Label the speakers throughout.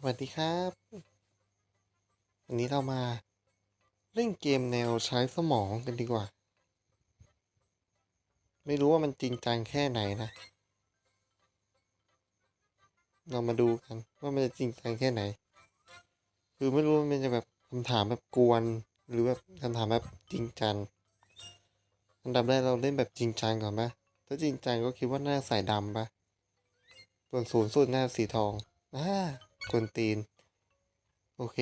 Speaker 1: สวัสดีครับวันนี้เรามาเล่นเกมแนวใช้สมองกันดีกว่า ไม่รู้ว่ามันจริงจังแค่ไหนนะ เรามาดูกันว่ามันจะจริงจังแค่ไหน คือไม่รู้ว่ามันจะแบบคำถามแบบกวน หรือแบบคำถามแบบจริงจังอันดับแรกเราเล่นแบบจริงจังก่อนปะถ้าจริงจังก็คิดว่าหน้าใส่ดำปะส่วนศูนย์สุดหน้าสีทองอ่า กวนตีน โอเค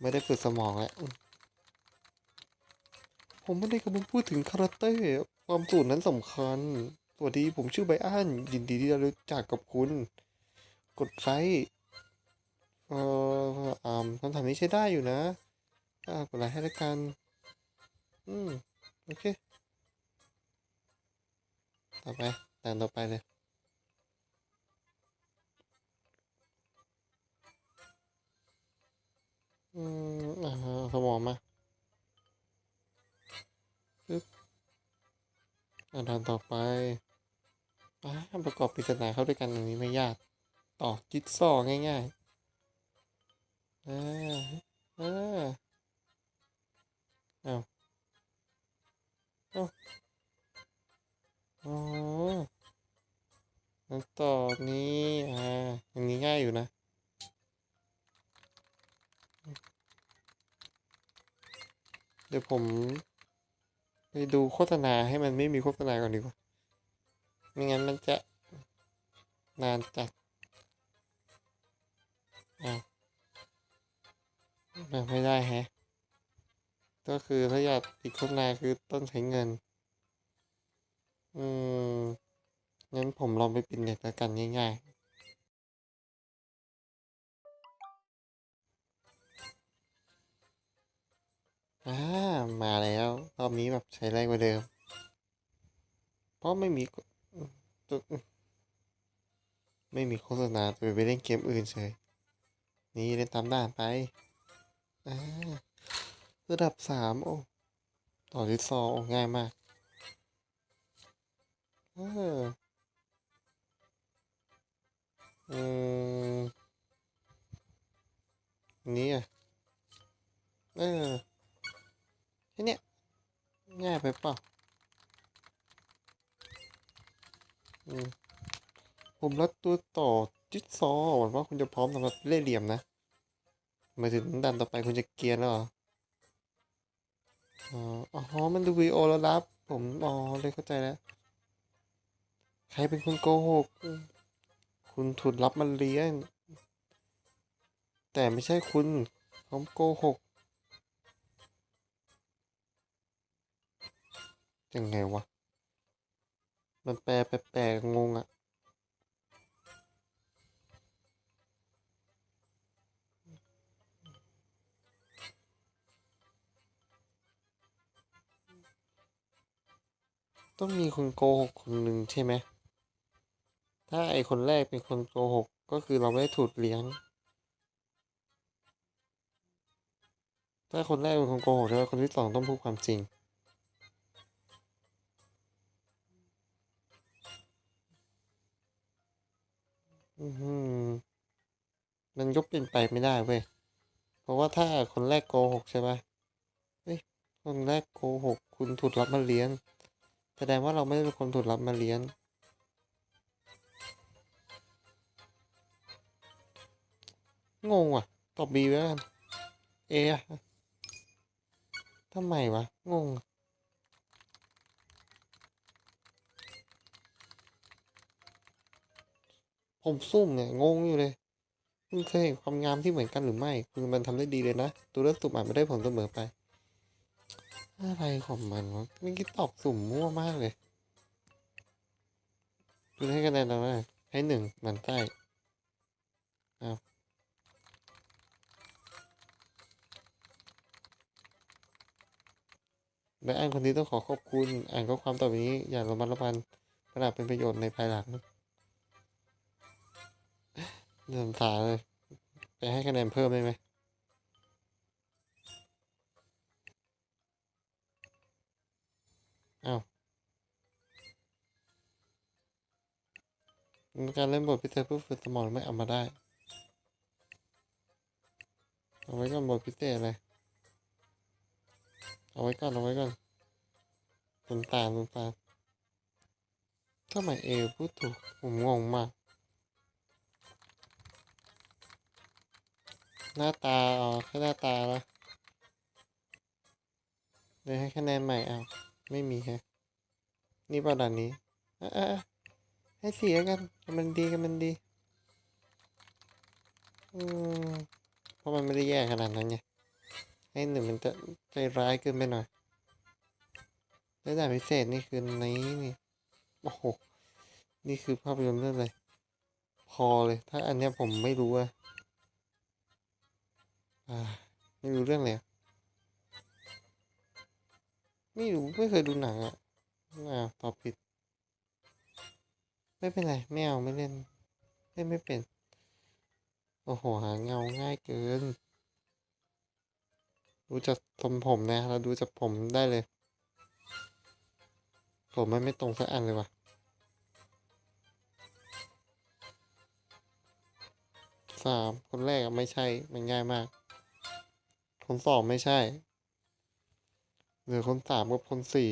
Speaker 1: ไม่ได้ฝึกสมองแล้วผมไม่ได้กำลังพูดถึงคาราเต้ความสูตรนั้นสำคัญ สวัสดีผมชื่อไบอันยินดีที่ได้รู้จักกับคุณ กดไลค์เอ่ออ่าคำถามนี้ใช้ได้อยู่นะอ่ากดไลค์ให้แล้วกัน อืม โอเค ต่อไปตามต่อไปเลย อนตอนต่อไปอ่ประกอบปริศนาเข้าด้วยกันอย่างนี้ไม่ยาก ต่อจิ๊กซอง่ายๆอ่าอ่าเอาเอาอ๋อแล้วต่อนี้อ่าอย่างนี้ง่ายอยู่นะเดี๋ยวผม ไปดูโฆษณาให้มันไม่มีโฆษณาก่อนดีกว่า ไม่งั้นมันจะนานจัดอ้าวไม่ได้แฮะ ก็คือถ้าอยากปิดโฆษณาคือต้องใช้เงิน อืม งั้นผมลองไปปิดเน็ตแล้วกันง่ายๆ อ่ามาแล้วรอบนี้แบบใช้แรงกว่าเดิม เพราะไม่มีตัวไม่มีโฆษณาจะไปเล่นเกมอื่นเฉย นี่เล่นตามด่านไปอ่าระดับสามโอ้ต่อที่ซอโอ้ง่ายมากเอออืมนนี้อะเออ เนี้ยง่ายไปเปล่าอืมผมรัดตัวต่อจิ๊กซอหวังว่าคุณจะพร้อมสำหรับเล่ห์เหลี่ยมนะหมายถึงดันต่อไปคุณจะเกียนแล้วเหรออ๋อ มันดูวีโอแล้วรับ ผมอ๋อเลยเข้าใจแล้ว ใครเป็นคนโกหก คุณถูกรับมาเลี้ยง แต่ไม่ใช่คุณเขาโกหก ยังไงวะ มันแปลแปลกงงอะต้องมีคนโกหกคนหนึ่งใช่ไหม ถ้าไอคนแรกเป็นคนโกหกก็คือเราไม่ได้ถูกเลี้ยง ถ้าคนแรกเป็นคนโกหกแล้วคนที่สองต้องพูดความจริง มันก็เป็นไปไม่ได้เว้ย เพราะว่าถ้าคนแรกโกหกใช่ปะเฮ้ย คนแรกโกหก คุณถูกรับมาเลี้ยง แสดงว่าเราไม่ได้เป็นคนถูกรับมาเลี้ยงงงว่ะ ตอบบีไว้กันเอะทำไมวะ งง ผมซุ่มเนี่ยงงอยู่เลยคุณเคยเห็นความงามที่เหมือนกันหรือไม่ คือมันทำได้ดีเลยนะ ตัวเลือกสุ่มอาจไม่ได้ผลเสมอไป อะไรของมันวะเมื่อกี้ตอบสุ่มมั่วมากเลยคุณให้คะแนนเราไหมให้หนึ่งมันใต้อ้าวและอ่านคนนี้ต้องขอขอบคุณ อ่านข้อความต่อไปนี้ อย่างระมัดระวังขนาดเป็นประโยชน์ในภายหลัง เริ่มสายเลย ไปให้คะแนนเพิ่มได้ไหมอ้าวการเล่นบทพิเศษเพื่อฝึกสมองไม่เอามาได้ เอาไว้ก่อนบทพิเศษเลย เอาไว้ก่อน เอาไว้ก่อนตุนตาตุนตาทำไมเอพูดถูก ผมงงมาก หน้าตาอ๋อแค่หน้าตาละเลยให้คะแนนใหม่เอาไม่มีแฮะนี่ปล่าด่านนี้อะให้เสียกันกำลังดีกำลังดีอืมเพราะมันไม่ได้แย่ขนาดนั้นไงให้หนึ่งมันจะใจร้ายเกินไปหน่อยแล้วด่านพิเศษนี่คือนี้นี่โอ้โหนี่คือภาพยนตร์เรื่องอะไรพอเลย ถ้าอันเนี้ยผมไม่รู้อะ ไม่รู้เรื่องเลยไม่รู้ไม่เคยดูหนังอะอ้าวตอบผิด ไม่เป็นไร ไม่เอาไม่เล่น เล่นไม่เป็น โอ้โห หาเงาง่ายเกินรู้จักทรงผมนะ เราดูจากผมได้เลย ผมมันไม่ตรงสักอันเลยว่ะสามคนแรกไม่ใช่ มันง่ายมาก คนสองไม่ใช่ เหลือคนสามกับคนสี่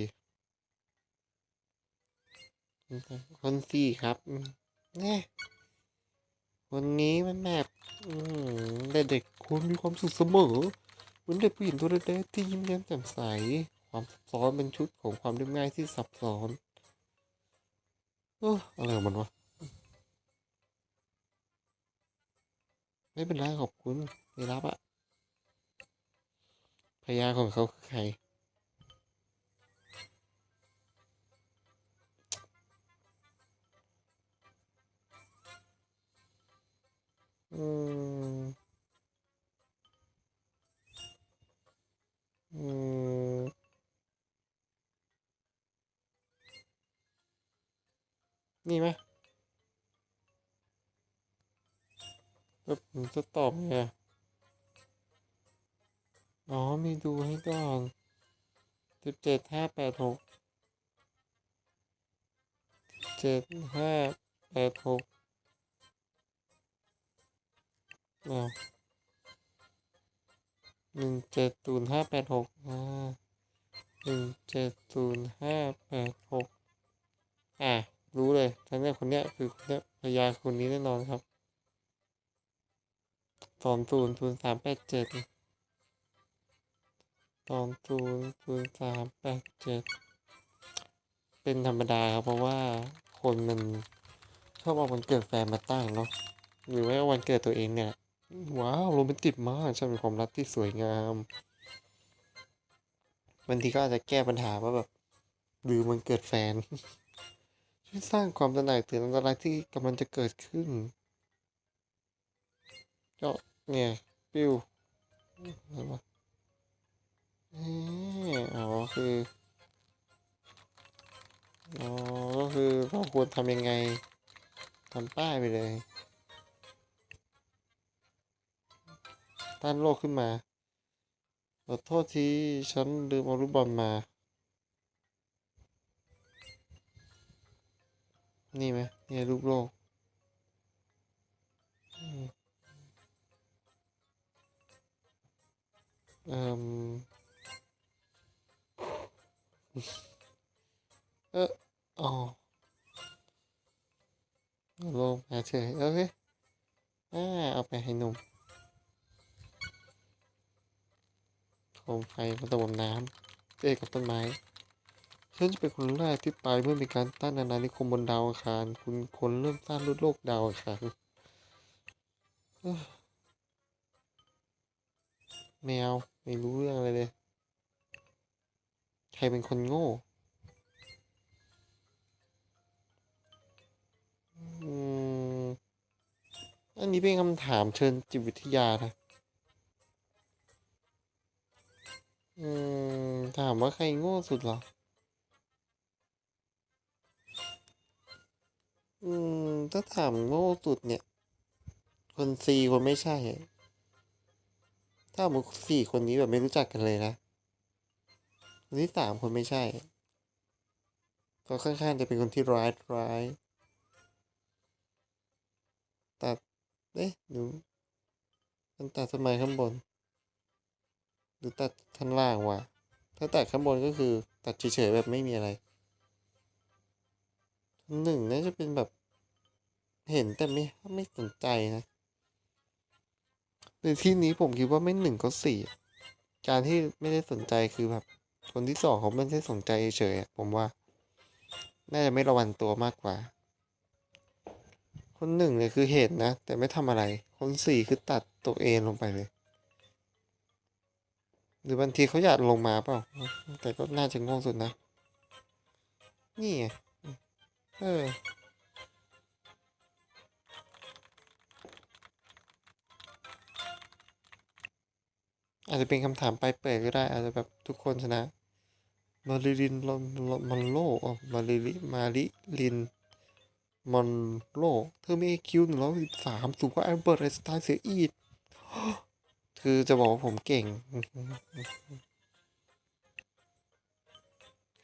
Speaker 1: คนสี่ครับอืมแน่วันนี้มันแบบเด็กๆควรมีความสุขเสมอเหมือนเด็กผู้หญิงตัวเล็กๆที่ยิ้มแย้มแจ่มใส ความซับซ้อนเป็นชุดของความเรียบง่ายที่ซับซ้อนเอออะไรของมันวะ ไม่เป็นไรขอบคุณไม่รับอะ ยาของเขาคือใคร อืม อืมนี่ไหมแล้วผมจะตอบไง อ๋อ มีดูให้ก่อนสิบเจ็ดห้าแปดหกเจ็ดห้าแปดหกอาหนึ่งเจ็ดศูนย์ห้าแปดหกอ่าหนึ่งเจ็ดศูนย์ห้าแปดหกอะ รู้เลยทั้งเนี้ยคนเนี้ยคือคนเนี้ยพยาคนนี้แน่นอนครับสองศูนย์ศูนย์สามแปดเจ็ด สองศูนย์ศูนย์สามแปดเจ็ดเป็นธรรมดาครับ เพราะว่าคนมันชอบเอาวันเกิดแฟนมาตั้งเนาะหรือว่าวันเกิดตัวเองเนี่ย ว้าวโรแมนติกมากช่างเป็นความรักที่สวยงามบางทีก็อาจจะแก้ปัญหาว่าแบบลืมวันเกิดแฟนช่วยสร้างความตระหนักถึงอันตรายที่กำลังจะเกิดขึ้นก็เนี่ย ปิ้วอะไรวะ อ๋อคืออ๋อก็คือเราควรทำยังไงทำป้ายไปเลยต้านโลกขึ้นมาขอโทษทีฉันลืมเอาลูกบอลมา นี่ไหมนี่รูปโลกอืมเอ่ม เอออ๋อโลกมาเฉยโอเคอ่าเอาไปให้หนุ่มโคมไฟผสมน้ำเจอกับต้นไม้ฉันจะเป็นคนแรกที่ไปเมื่อมีการตั้งอาณานิคมบนดาวอังคาร คุณคนเริ่มสร้างโลกดาวอังคารเอ้อแมวไม่รู้เรื่องอะไรเลย ครเป็นคนโง่อืมอันนี้เป็นคำถามเชิญจิตวิทยานะอืมถามว่าใครโง่สุดเหรอ อืม ถ้าถามโง่สุดเนี่ย คนซีคนไม่ใช่อถ้าหมดสี่คนนี้แบบไม่รู้จักกันเลยนะ นที่สามคนไม่ใช่ ก็ค่อนข้างจะเป็นคนที่ร้ายร้าย ตัด เอ๊ะดูมันตัดทำไมข้างบน หรือตัดข้างล่างวะถ้าตัดข้างบนก็คือตัดเฉยๆแบบไม่มีอะไรหนึ่งน่าจะเป็นแบบ เห็นแต่ไม่ไม่สนใจนะในที่นี้ผมคิดว่าไม่หนึ่งก็สี่การที่ไม่ได้สนใจคือแบบ คนที่สองเขาไม่ได้สนใจเฉยผมว่า น่าจะไม่ระวังตัวมากกว่า คนหนึ่งเนี่ยคือเห็นนะ แต่ไม่ทำอะไร คนสี่คือตัดตัวเองลงไปเลย หรือบางทีเขาอยากลงมาเปล่า แต่ก็น่าจะโง่สุดนะ นี่เอออาจจะเป็นคำถามไปเปิดก็ได้ อาจจะแบบทุกคนชนะ มาริลินมอนโลอ๋อมาริลิมาริลินมอนโลเธอมีไอคิวหนึ่งร้อยสิบสามสูงกว่าแอลเบิร์ตไอสไตน์เสียอีกคือจะบอกว่าผมเก่ง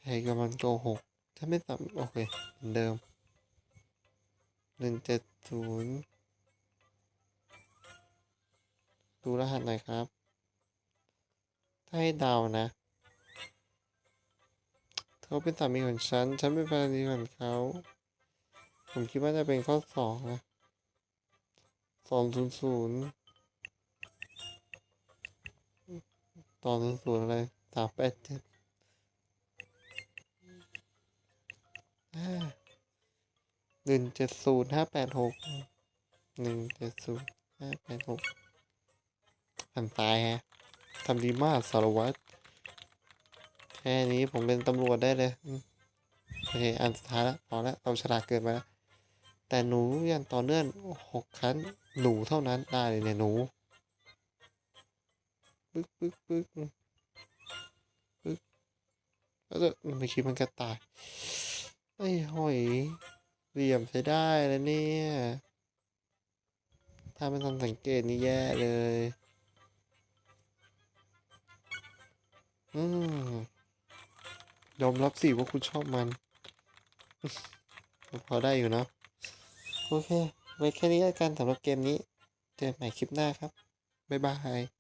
Speaker 1: ใครกำลังโกหกถ้าไม่ตอบโอเคเหมือนเดิมหนึ่งเจ็ดศูนย์ดูรหัสหน่อยครับ ถ้าให้เดานะ เขาเป็นสามีของฉัน ฉันเป็นภรรยาของเขา ผมคิดว่าจะเป็นข้อสองนะสองศูนย์ศูนย์สองศูนย์ศูนย์อะไรสามแปดเจ็ดหนึ่งเจ็ดศูนย์ห้าแปดหกหนึ่งเจ็ดศูนย์ห้าแปดหกหันตายฮะทำดีมากสารวัตร ค่นี้ผมเป็นตำรวจได้เลยโอเคอันสุดท้ายแล้วพอแล้วเราฉลาดเกินไปแล้วแต่หนูย่างต่อเนื่องหกครั้งหนูเท่านั้นได้เลยเนี่ยหนูปึ๊กปึ๊กปึ๊กปึ๊กแล้วจะไม่คิดมันกระตายไอ้หอยเหลี่ยมใช้ได้แล้วเนี่ย ถ้าไม่ทันสังเกตนี่แย่เลย อืม ยอมรับสิว่าคุณชอบมันพอได้อยู่เนาะโอเค ไว้แค่นี้แล้วกันสำหรับเกมนี้ เจอกันใหม่คลิปหน้าครับ บ๊ายบาย